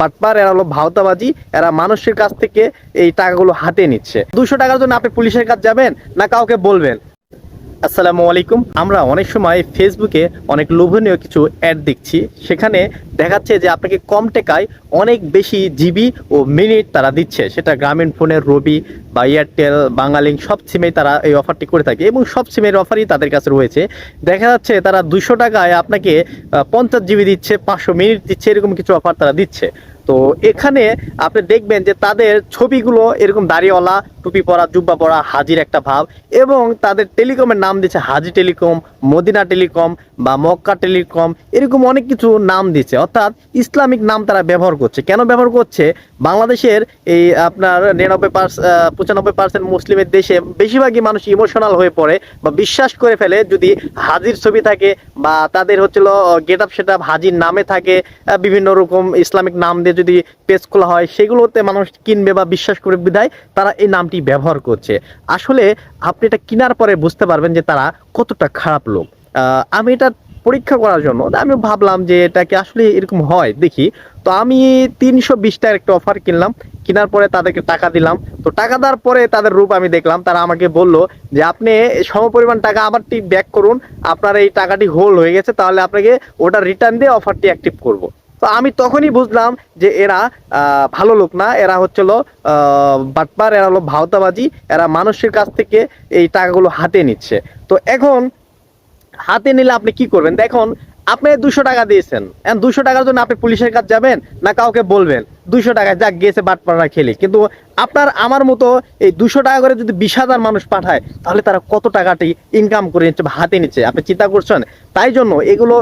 বাটপার, এরা হলো ভাওতাবাজি, এরা মানুষের কাছ থেকে এই টাকাগুলো হাতে নিচ্ছে। দুশো টাকার জন্য আপনি পুলিশের কাছে যাবেন না কাউকে বলবেন? আসসালামু আলাইকুম। আমরা অনেক সময় ফেসবুকে অনেক লোভনীয় কিছু অ্যাড দেখছি। সেখানে দেখাচ্ছে যে আপনাকে কম টাকায় অনেক বেশি জিবি ও মিনিট তারা দিচ্ছে। সেটা গ্রামীণ ফোনের রবি বা এয়ারটেল বাঙালিং সব সিমেই তারা এই অফারটি করে থাকে এবং সব সিমের অফারই তাদের কাছে রয়েছে। দেখা যাচ্ছে তারা দুশো টাকায় আপনাকে পঞ্চাশ জিবি দিচ্ছে, পাঁচশো মিনিট দিচ্ছে, এরকম কিছু অফার তারা দিচ্ছে। তো এখানে আপনি দেখবেন যে তাদের ছবিগুলো এরকম দাড়িওয়ালা, টুপি পরা, জুব্বা পরা, হাজির একটা ভাব এবং তাদের টেলিকমের নাম দিচ্ছে হাজি টেলিকম, মদিনা টেলিকম বা মক্কা টেলিকম, এরকম অনেক কিছু নাম দিচ্ছে। অর্থাৎ ইসলামিক নাম তারা ব্যবহার করছে। কেন ব্যবহার করছে? বাংলাদেশের এই আপনার নিরানব্বই পার্স পঁচানব্বই পার্সেন্ট মুসলিমের দেশে বেশিরভাগই মানুষ ইমোশনাল হয়ে পড়ে বা বিশ্বাস করে ফেলে যদি হাজির ছবি থাকে বা তাদের হচ্ছিল গেট আপ সেট আপ হাজির নামে থাকে বিভিন্ন রকম ইসলামিক নাম দিয়ে যদি পেজ খোলা হয়, সেগুলোতে মানুষ কিনবে বা বিশ্বাস করে বিদায়, তারা এই নামটি ব্যবহার করছে। আসলে আপনি এটা কেনার পরে বুঝতে পারবেন যে তারা কতটা খারাপ লোক। আমি এটা পরীক্ষা করার জন্য আমি ভাবলাম যে এটা কি আসলে এরকম হয়? দেখি। তো আমি তিনশো বিশ টাকার একটা অফার কিনলাম, কেনার পরে তাদেরকে টাকা দিলাম। তো টাকা দেওয়ার পরে তাদের রূপ আমি দেখলাম, তারা আমাকে বলল যে, আপনি সমপরিমাণ টাকা আবারটি ব্যাক করুন, আপনার এই টাকাটি হোল হয়ে গেছে, তাহলে আপনাকে ওটা রিটার্ন দিয়ে অফারটি অ্যাক্টিভ করব। তো আমি তখনই বুঝলাম যে এরা ভালো লোক না। এরা হচ্ছিল বাটপার, এরা হলো ভাওতাবাজি, এরা মানুষের কাছ থেকে এই টাকাগুলো হাতে নিচ্ছে। তো এখন হাতে নিলে আপনি কি করবেন? দেখুন আপনি দুশো টাকা দিয়েছেন। দুশো টাকার জন্য আপনি পুলিশের কাছে যাবেন না কাউকে বলবেন? দুশো টাকা যাক গেছে বাটপাড়া খেলি। কিন্তু আপনার, আমার মতো এই দুশো টাকা করে যদি বিশ হাজার মানুষ পাঠায়, তাহলে তারা কত টাকাটি ইনকাম করে নিচ্ছে হাতে নিচ্ছে? আপনি চিন্তা করছেন? তাই জন্য এগুলো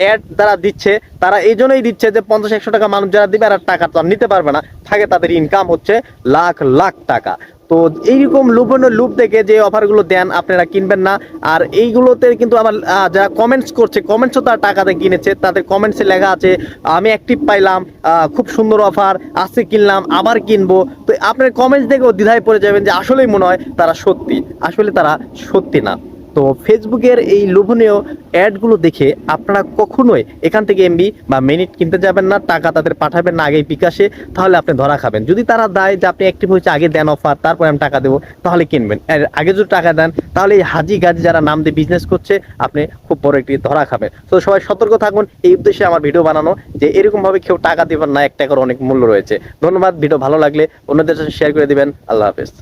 অ্যাড যারা দিচ্ছে, তারা এই জন্যই দিচ্ছে যে পঞ্চাশ, একশো টাকা মানুষ যারা দিবে আর টাকা তো নিতে পারবে না। থাকে তাদের ইনকাম হচ্ছে লাখ লাখ টাকা। তো এইরকম লুপনের লুপ থেকে যে অফারগুলো দেন, আপনারা কিনবেন না। আর এইগুলোতে কিন্তু আমার যারা কমেন্টস করছে কমেন্টসও তারা টাকাতে কিনেছে। তাদের কমেন্টসে লেখা আছে, আমি অ্যাক্টিভ পাইলাম খুব সুন্দর অফার আজকে কিনলাম, আবার কিনবো। তো আপনার কমেন্টস দেখেও দ্বিধায় পড়ে যাবেন যে আসলেই মনে হয় তারা সত্যি। আসলে তারা সত্যি না। তো ফেসবুকের এই লোভনীয় অ্যাডগুলো দেখে আপনারা কখনোই এখান থেকে এমবি বা মিনিট কিনতে যাবেন না, টাকা তাদের পাঠাবেন না আগে বিকাশে তাহলে আপনি ধরা খাবেন। যদি তারা দেয় যে আপনি অ্যাক্টিভ হয়েছে, আগে দেন অফার তারপরে আমি টাকা দেবো, তাহলে কিনবেন। আগে যদি টাকা দেন, তাহলে এই হাজি গাজি যারা নাম দিয়ে বিজনেস করছে, আপনি খুব বড় একটি ধরা খাবেন। তো সবাই সতর্ক থাকুন, এই উদ্দেশ্যে আমার ভিডিও বানানো, যে এরকম ভাবে কেউ টাকা দিবেন না এক টাকার অনেক মূল্য রয়েছে। ধন্যবাদ ভিডিও ভালো লাগলে অন্যদের সাথে শেয়ার করে দিবেন। আল্লাহ হাফেজ।